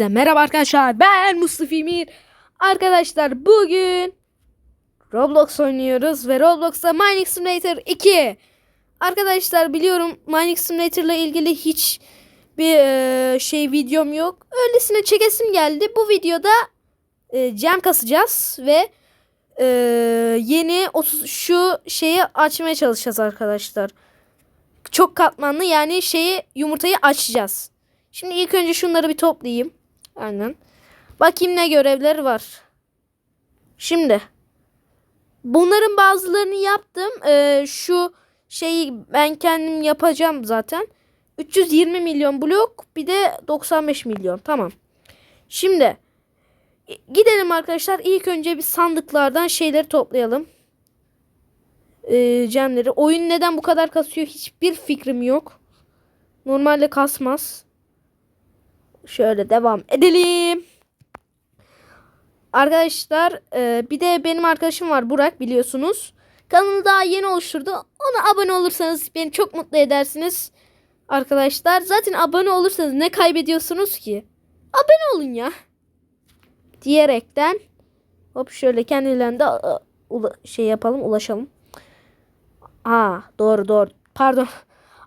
Herkese merhaba arkadaşlar. Ben Mustafa Emir. Arkadaşlar bugün Roblox oynuyoruz ve Roblox'ta Mining Simulator 2. Arkadaşlar biliyorum Mining Simulator ile ilgili hiç bir e, şey videom yok. Öylesine çekesim geldi. Bu videoda e, cam kasacağız ve e, yeni 30 şu şeyi açmaya çalışacağız arkadaşlar. Çok katmanlı yani şeyi yumurtayı açacağız. Şimdi ilk önce şunları bir toplayayım. Aynen. Bakayım ne görevleri var. Şimdi. Bunların bazılarını yaptım. Ee, şu şeyi ben kendim yapacağım zaten. 320 milyon blok bir de 95 milyon. Tamam. Şimdi gidelim arkadaşlar. İlk önce bir sandıklardan şeyleri toplayalım. Ee, gemleri. Oyun neden bu kadar kasıyor hiçbir fikrim yok. Normalde kasmaz. Şöyle devam edelim. Arkadaşlar e, bir de benim arkadaşım var Burak biliyorsunuz. Kanalı daha yeni oluşturdu. Ona abone olursanız beni çok mutlu edersiniz. Arkadaşlar zaten abone olursanız ne kaybediyorsunuz ki? Abone olun ya. Diyerekten hop şöyle kendilerinde şey yapalım ulaşalım. Aa doğru doğru pardon.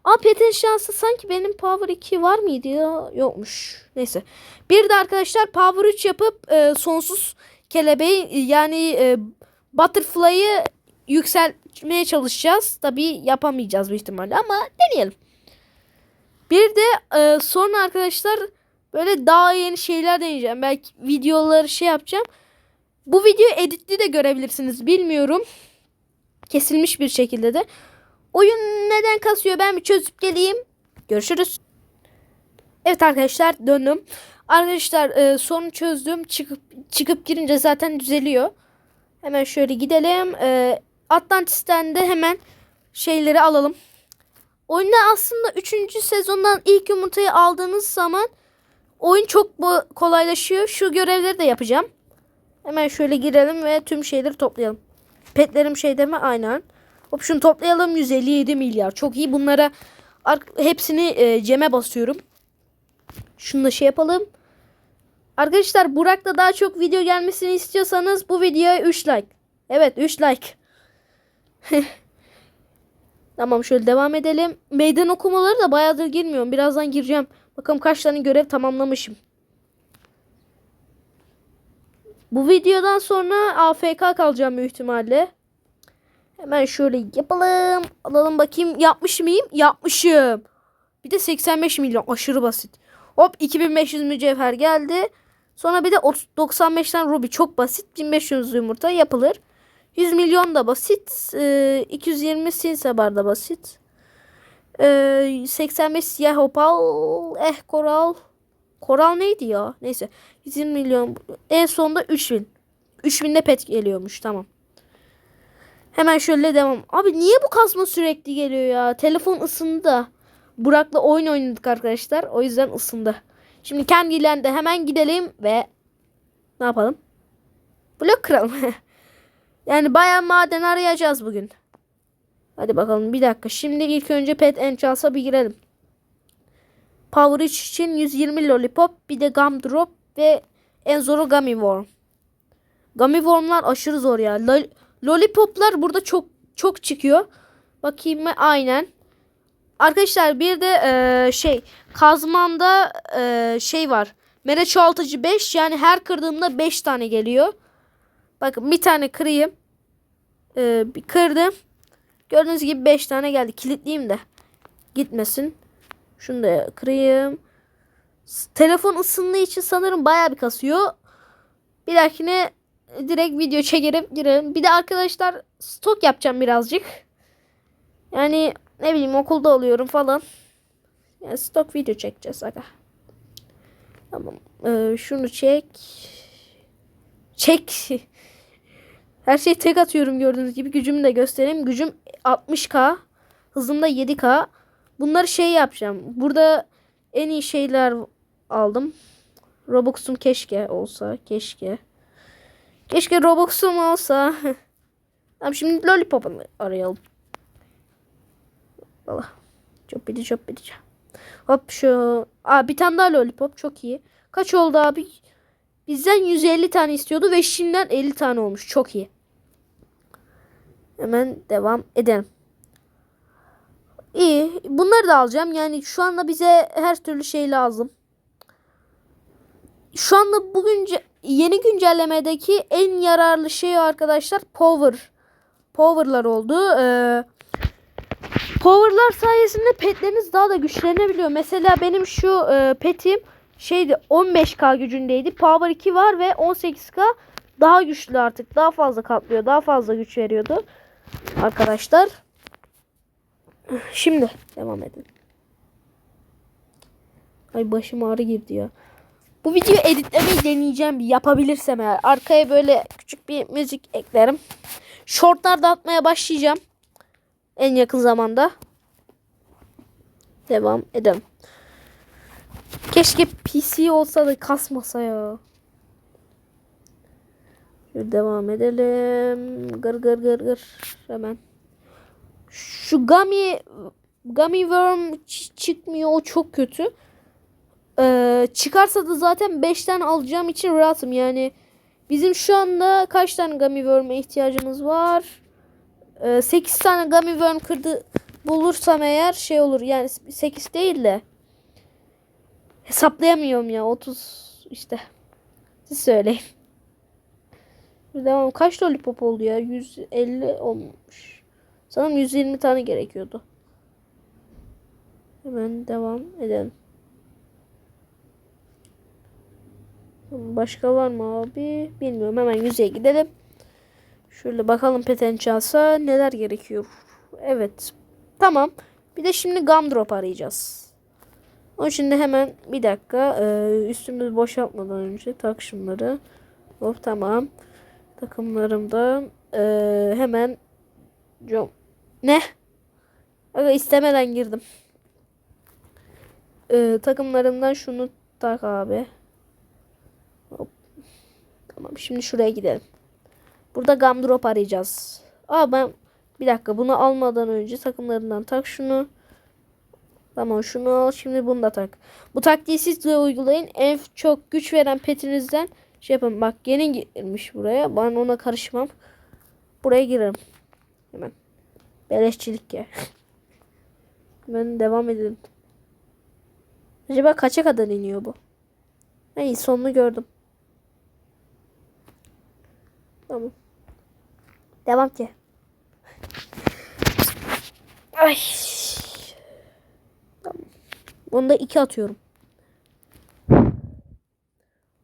Aa petin şansı sanki benim Power 2 var mıydı ya? Yokmuş. Neyse. Bir de arkadaşlar Power 3 yapıp e, sonsuz kelebeği yani e, Butterfly'ı yükseltmeye çalışacağız. Tabii yapamayacağız büyük ihtimalle ama deneyelim. Bir de e, sonra arkadaşlar böyle daha yeni şeyler deneyeceğim. Belki videoları şey yapacağım. Bu videoyu editli de görebilirsiniz. Bilmiyorum. Kesilmiş bir şekilde de. Oyun neden kasıyor ben bir çözüp geleyim. Görüşürüz. Evet arkadaşlar döndüm. Arkadaşlar e, sorunu çözdüm. Çıkıp çıkıp girince zaten düzeliyor. Hemen şöyle gidelim. E, Atlantis'ten de hemen şeyleri alalım. Oyunda aslında 3. sezondan ilk yumurtayı aldığınız zaman oyun çok kolaylaşıyor. Şu görevleri de yapacağım. Hemen şöyle girelim ve tüm şeyleri toplayalım. Petlerim şeyde mi? Aynen. Hop şunu toplayalım 157 milyar. Çok iyi. Bunlara hepsini e, ceme basıyorum. Şunu da şey yapalım. Arkadaşlar Burak'ta daha çok video gelmesini istiyorsanız bu videoya 3 like. Evet 3 like. tamam şöyle devam edelim. Meydan okumaları da bayağıdır girmiyorum. Birazdan gireceğim. Bakalım kaç tane görev tamamlamışım. Bu videodan sonra AFK kalacağım büyük ihtimalle. Hemen şöyle yapalım. Alalım bakayım. Yapmış mıyım? Yapmışım. Bir de 85 milyon. Aşırı basit. Hop 2500 mücevher geldi. Sonra bir de 95'ten ruby çok basit. 1500 yumurta yapılır. 100 milyon da basit. Ee, 220 sinsebar da basit. Ee, 85 siyah opal. Eh koral. Koral neydi ya? Neyse. 120 milyon. En sonunda 3000. 3000 de pet geliyormuş. Tamam. Hemen şöyle devam. Abi niye bu kasma sürekli geliyor ya? Telefon ısındı. Burak'la oyun oynadık arkadaşlar. O yüzden ısındı. Şimdi kendilerine de hemen gidelim ve ne yapalım? Blok kıralım. yani bayağı maden arayacağız bugün. Hadi bakalım bir dakika. Şimdi ilk önce Pet Enchance'a bir girelim. Power 3 için 120 lollipop, bir de gum drop ve en zoru gummy worm. Gummy worm'lar aşırı zor ya. Lol Lollipoplar burada çok çok çıkıyor. Bakayım mı? Aynen. Arkadaşlar bir de e, şey kazmamda e, şey var. Mere çoğaltıcı 5 yani her kırdığımda 5 tane geliyor. Bakın bir tane kırayım. E, bir kırdım. Gördüğünüz gibi 5 tane geldi. Kilitleyeyim de gitmesin. Şunu da kırayım. Telefon ısındığı için sanırım bayağı bir kasıyor. Bir dahakine direkt video çekerim girelim. Bir de arkadaşlar stok yapacağım birazcık. Yani ne bileyim okulda oluyorum falan. Yani stok video çekeceğiz aga. Tamam. Ee, şunu çek. Çek. Her şeyi tek atıyorum gördüğünüz gibi. Gücümü de göstereyim. Gücüm 60k. Hızım da 7k. Bunları şey yapacağım. Burada en iyi şeyler aldım. Robux'um keşke olsa. Keşke. Keşke Robux'um olsa. tamam şimdi Lollipop'u arayalım. Valla. Çok bidi çok bidi. Hop şu. Aa bir tane daha Lollipop çok iyi. Kaç oldu abi? Bizden 150 tane istiyordu ve şimdiden 50 tane olmuş. Çok iyi. Hemen devam edelim. İyi. Bunları da alacağım. Yani şu anda bize her türlü şey lazım. Şu anda bugün yeni güncellemedeki en yararlı şey arkadaşlar power. Power'lar oldu. Ee, power'lar sayesinde petleriniz daha da güçlenebiliyor. Mesela benim şu e, petim şeydi 15k gücündeydi. Power 2 var ve 18k daha güçlü artık. Daha fazla katlıyor. Daha fazla güç veriyordu. Arkadaşlar. Şimdi devam edin. Ay başım ağrı girdi ya. Bu videoyu editlemeyi deneyeceğim yapabilirsem eğer. Arkaya böyle küçük bir müzik eklerim. Shortlar da atmaya başlayacağım. En yakın zamanda. Devam edelim. Keşke PC olsa da kasmasa ya. Şöyle devam edelim. Gır gır gır gır. Hemen. Şu Gummy Gummy Worm çıkmıyor. O çok kötü. Ee, çıkarsa da zaten 5'ten alacağım için rahatım. Yani bizim şu anda kaç tane Gummy Worm'e ihtiyacımız var? Ee, 8 tane Gummy Worm kırdı bulursam eğer şey olur. Yani 8 değil de hesaplayamıyorum ya. 30 işte. Siz söyleyin. Devam. Kaç lollipop oldu ya? 150 olmuş. Sanırım 120 tane gerekiyordu. Hemen devam edelim. Başka var mı abi? Bilmiyorum. Hemen yüzeye gidelim. Şöyle bakalım peten neler gerekiyor. Evet. Tamam. Bir de şimdi gumdrop arayacağız. Onun için de hemen bir dakika e, üstümüzü boşaltmadan önce tak şunları. Hop tamam. Takımlarımda e, hemen ne? İstemeden girdim. E, takımlarımdan şunu tak abi. Tamam şimdi şuraya gidelim. Burada gumdrop arayacağız. Aa ben bir dakika bunu almadan önce takımlarından tak şunu. Tamam şunu al şimdi bunu da tak. Bu taktiği siz de uygulayın. En çok güç veren petinizden şey yapın. Bak yeni girmiş buraya. Ben ona karışmam. Buraya girerim. Hemen. Beleşçilik ya. Hemen devam edelim. Acaba kaça kadar iniyor bu? Hey sonunu gördüm. Tamam. Devam ki. Ay. Tamam. Bunu iki atıyorum.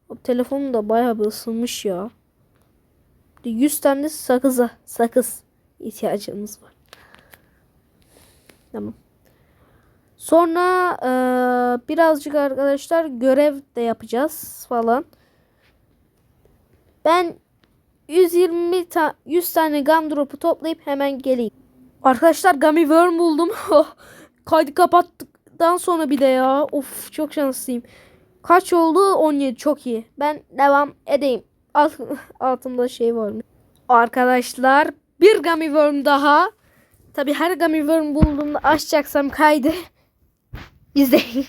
O telefonum da bayağı bir ısınmış ya. 100 tane sakıza, sakız ihtiyacımız var. Tamam. Sonra e, birazcık arkadaşlar görev de yapacağız falan. Ben 120 ta 100 tane gum drop'u toplayıp hemen geleyim. Arkadaşlar gummy worm buldum. Kaydı kapattıktan sonra bir de ya. Of çok şanslıyım. Kaç oldu? 17 çok iyi. Ben devam edeyim. Alt, altımda şey var mı? Arkadaşlar bir gummy worm daha. Tabi her gummy worm bulduğumda açacaksam kaydı. İzleyin.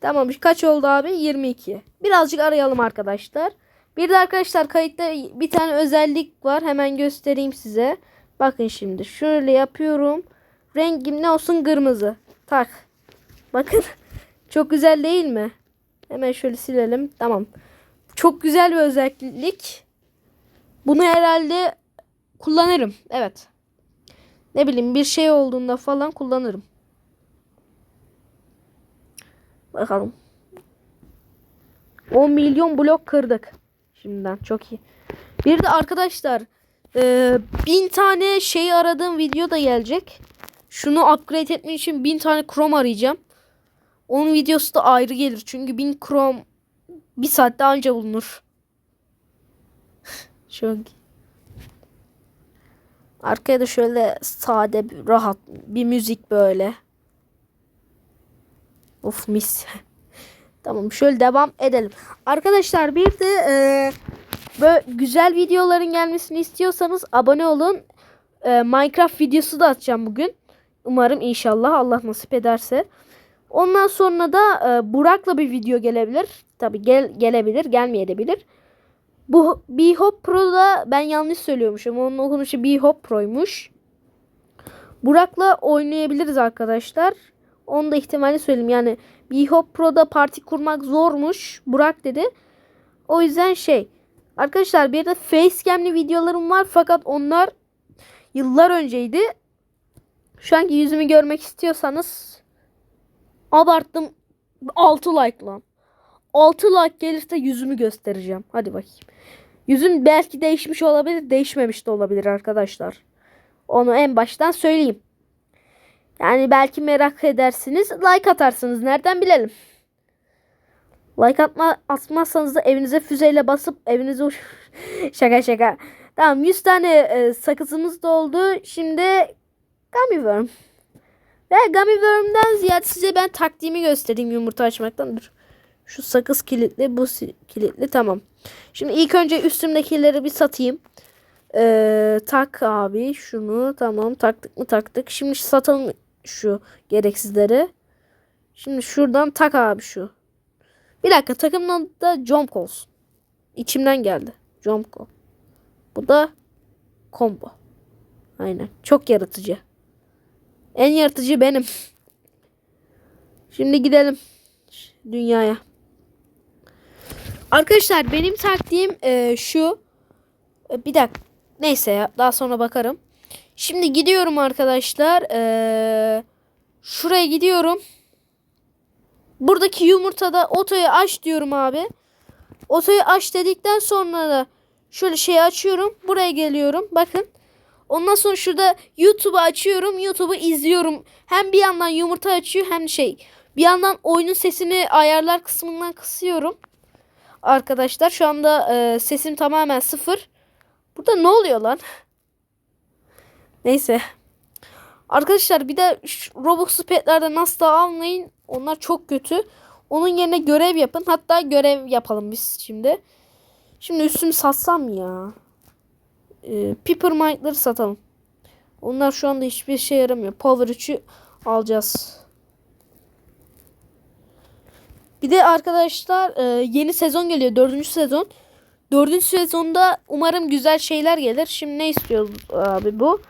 tamam kaç oldu abi? 22. Birazcık arayalım arkadaşlar. Bir de arkadaşlar kayıtta bir tane özellik var. Hemen göstereyim size. Bakın şimdi şöyle yapıyorum. Rengim ne olsun? Kırmızı. Tak. Bakın. Çok güzel değil mi? Hemen şöyle silelim. Tamam. Çok güzel bir özellik. Bunu herhalde kullanırım. Evet. Ne bileyim bir şey olduğunda falan kullanırım. Bakalım. 10 milyon blok kırdık. Şimdiden çok iyi. Bir de arkadaşlar e, bin tane şey aradığım video da gelecek. Şunu upgrade etmek için bin tane Chrome arayacağım. Onun videosu da ayrı gelir. Çünkü bin Chrome bir saatte anca bulunur. çok Arkaya da şöyle sade, rahat bir müzik böyle. Of mis. tamam şöyle devam edelim. Arkadaşlar bir de e, böyle güzel videoların gelmesini istiyorsanız abone olun. E, Minecraft videosu da atacağım bugün. Umarım inşallah Allah nasip ederse. Ondan sonra da e, Burak'la bir video gelebilir. tabi gel, gelebilir gelmeyebilir. Bu B-Hop Pro'da ben yanlış söylüyormuşum. Onun okunuşu B-Hop Pro'ymuş. Burak'la oynayabiliriz arkadaşlar. Onu da ihtimali söyleyeyim. Yani B-Hop Pro'da parti kurmak zormuş. Burak dedi. O yüzden şey. Arkadaşlar bir de facecam'li videolarım var. Fakat onlar yıllar önceydi. Şu anki yüzümü görmek istiyorsanız abarttım 6 like lan. 6 like gelirse yüzümü göstereceğim. Hadi bakayım. Yüzüm belki değişmiş olabilir, değişmemiş de olabilir arkadaşlar. Onu en baştan söyleyeyim. Yani belki merak edersiniz, like atarsınız. Nereden bilelim? Like atma, atmazsanız da evinize füzeyle basıp evinize uç... şaka şaka. Tamam 100 tane e, sakızımız da oldu. Şimdi Gummy Worm. Ve Gummy Worm'den ziyade size ben taktiğimi göstereyim yumurta açmaktan. Dur. Şu sakız kilitli, bu kilitli tamam. Şimdi ilk önce üstümdekileri bir satayım. Ee, tak abi şunu tamam taktık mı taktık. Şimdi satalım şu gereksizleri. Şimdi şuradan tak abi şu. Bir dakika takımın adı da Jump olsun. İçimden geldi. Call. Bu da combo. Aynen. Çok yaratıcı. En yaratıcı benim. Şimdi gidelim dünyaya. Arkadaşlar benim taktiğim e, şu. E, bir dakika. Neyse ya daha sonra bakarım. Şimdi gidiyorum arkadaşlar. E, şuraya gidiyorum. Buradaki yumurtada otoyu aç diyorum abi. Otoyu aç dedikten sonra da şöyle şey açıyorum. Buraya geliyorum. Bakın. Ondan sonra şurada YouTube'u açıyorum. YouTube'u izliyorum. Hem bir yandan yumurta açıyor hem şey. Bir yandan oyunun sesini ayarlar kısmından kısıyorum. Arkadaşlar şu anda e, sesim tamamen sıfır. Burada ne oluyor lan? Neyse. Arkadaşlar bir de şu Robux petlerden asla almayın. Onlar çok kötü. Onun yerine görev yapın. Hatta görev yapalım biz şimdi. Şimdi üstümü satsam ya. Ee, Peppermint'ları satalım. Onlar şu anda hiçbir şey yaramıyor. Power 3'ü alacağız. Bir de arkadaşlar e, yeni sezon geliyor. Dördüncü sezon. Dördüncü sezonda umarım güzel şeyler gelir. Şimdi ne istiyoruz abi bu?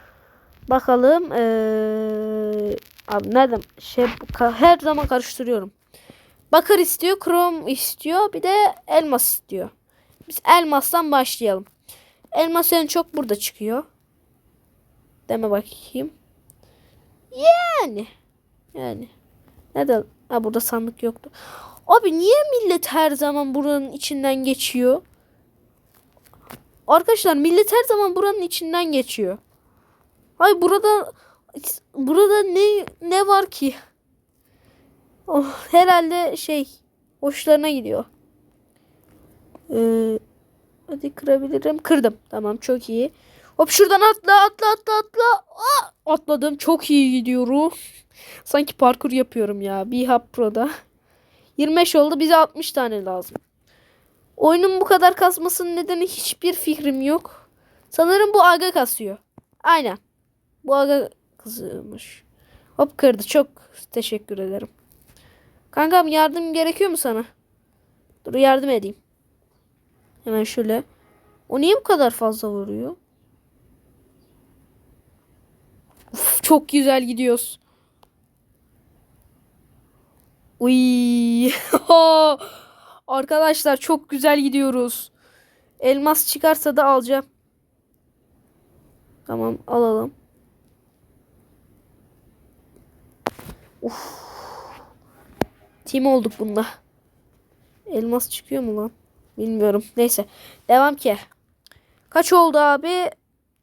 Bakalım. Ee, abi nereden? Şey, her zaman karıştırıyorum. Bakır istiyor, krom istiyor, bir de elmas istiyor. Biz elmastan başlayalım. Elmas en çok burada çıkıyor. Deme bakayım. Yani. Yani. Neden? Ha burada sandık yoktu. Abi niye millet her zaman buranın içinden geçiyor? Arkadaşlar millet her zaman buranın içinden geçiyor. Ay burada burada ne ne var ki? Oh, herhalde şey hoşlarına gidiyor. Ee, hadi kırabilirim. Kırdım. Tamam çok iyi. Hop şuradan atla atla atla atla. Aa, atladım. Çok iyi gidiyorum. Sanki parkur yapıyorum ya. Bir hap pro'da. 25 oldu. Bize 60 tane lazım. Oyunun bu kadar kasmasının nedeni hiçbir fikrim yok. Sanırım bu aga kasıyor. Aynen. Bu aga kızıyormuş. Hop kırdı. Çok teşekkür ederim. Kankam yardım gerekiyor mu sana? Dur yardım edeyim. Hemen şöyle. O niye bu kadar fazla vuruyor? Uf, çok güzel gidiyoruz. Uy. Arkadaşlar çok güzel gidiyoruz. Elmas çıkarsa da alacağım. Tamam alalım. Uf. Team olduk bunda. Elmas çıkıyor mu lan? Bilmiyorum. Neyse. Devam ki. Kaç oldu abi?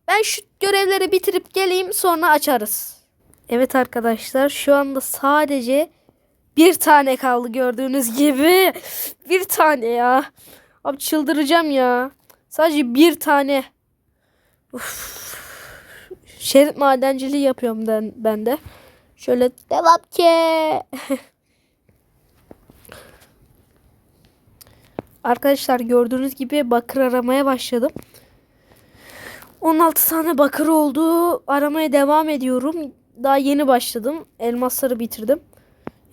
Ben şu görevleri bitirip geleyim sonra açarız. Evet arkadaşlar şu anda sadece bir tane kaldı gördüğünüz gibi. Bir tane ya. Abi çıldıracağım ya. Sadece bir tane. Uf. Şerit madenciliği yapıyorum ben, ben de. Şöyle devam ki. Arkadaşlar gördüğünüz gibi bakır aramaya başladım. 16 tane bakır oldu. Aramaya devam ediyorum. Daha yeni başladım. Elmasları bitirdim.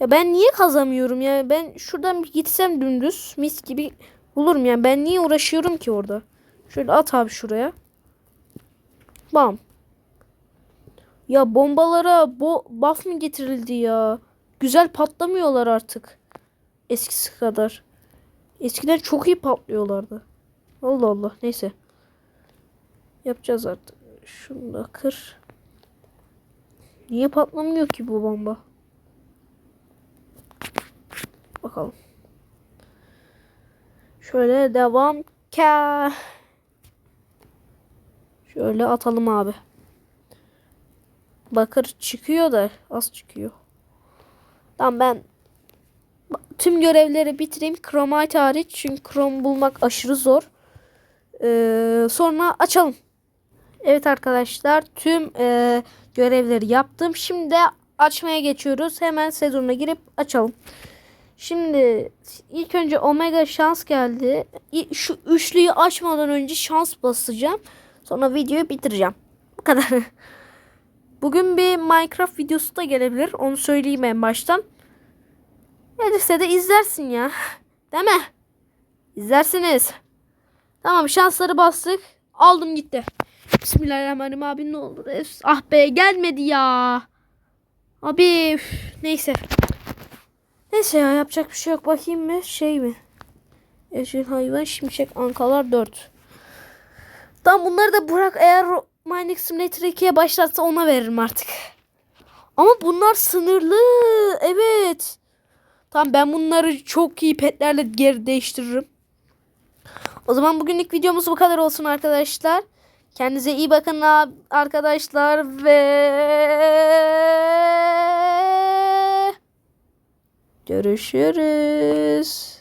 Ya ben niye kazamıyorum ya? Ben şuradan gitsem dümdüz mis gibi bulurum yani. Ben niye uğraşıyorum ki orada? Şöyle at abi şuraya. Bam. Ya bombalara bo buff mı getirildi ya? Güzel patlamıyorlar artık. Eskisi kadar. Eskiden çok iyi patlıyorlardı. Allah Allah. Neyse. Yapacağız artık. Şunu da kır. Niye patlamıyor ki bu bomba? Bakalım. Şöyle devam. Şöyle atalım abi. Bakır çıkıyor da az çıkıyor. Tamam ben tüm görevleri bitireyim. Chromite hariç. Çünkü Chrome bulmak aşırı zor. Ee, sonra açalım. Evet arkadaşlar tüm e, görevleri yaptım. Şimdi açmaya geçiyoruz. Hemen sezonuna girip açalım. Şimdi ilk önce Omega şans geldi. Şu üçlüyü açmadan önce şans basacağım. Sonra videoyu bitireceğim. Bu kadar. Bugün bir Minecraft videosu da gelebilir. Onu söyleyeyim en baştan. Gelirse de izlersin ya. Değil mi? İzlersiniz. Tamam şansları bastık. Aldım gitti. Bismillahirrahmanirrahim abi ne olur. Ah be gelmedi ya. Abi üf, neyse. Neyse ya yapacak bir şey yok. Bakayım mı şey mi? Evcil hayvan şimşek ankalar 4. Tamam bunları da Burak eğer Mining Simulator 2'ye başlatsa ona veririm artık. Ama bunlar sınırlı. Evet. Tamam ben bunları çok iyi petlerle geri değiştiririm. O zaman bugünlük videomuz bu kadar olsun arkadaşlar. Kendinize iyi bakın arkadaşlar ve görüşürüz.